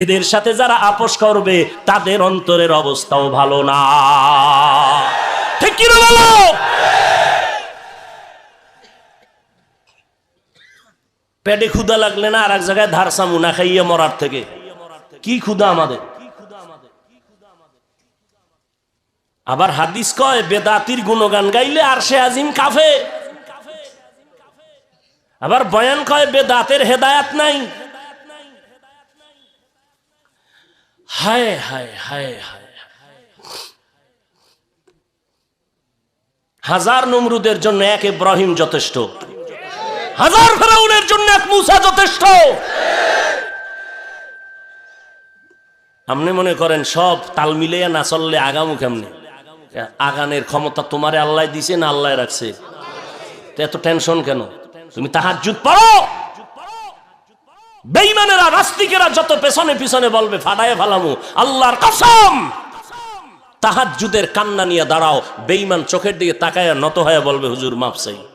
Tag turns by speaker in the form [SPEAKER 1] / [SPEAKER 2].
[SPEAKER 1] এদের সাথে যারা আপোষ করবে, তাদের অন্তরের অবস্থাও ভালো না। ঠিক কি বলো? পেটে ক্ষুদা লাগলে না আর এক জায়গায় ধারসা মুনা খাইয়ে মরার থেকে? কি ক্ষুদা আমাদের? আবার হাদিস কয়, বেদাতির গুণগান গাইলে আর সে আজিম কাফে আবার বয়ান কয়, বেদাতের হেদায়াত নাই। হায় হায় হায় হায়। হাজার নমরুদের জন্য এক ইব্রাহিম যথেষ্ট। হাজার ফেরাউনের জন্য এক মুসা যথেষ্ট। আপনি মনে করেন সব তাল মিলিয়ে না চললে আগামু কেমনে? আগানের ক্ষমতা তোমারে আল্লাহ দিছে না আল্লাহ রাখছে? এত টেনশন কেন? তুমি তাহার যুদ্ধ পড়ো! বেইমানেরা নাস্তিকেরা যত পেছনে পিছনে বলবে, ফাটায় ফালামু। আল্লাহর কসম! তাহার যুদের কান্না নিয়ে দাঁড়াও বেইমান চোখের দিকে তাকায় নত হয়ে বলবে, হুজুর মাপ চাই।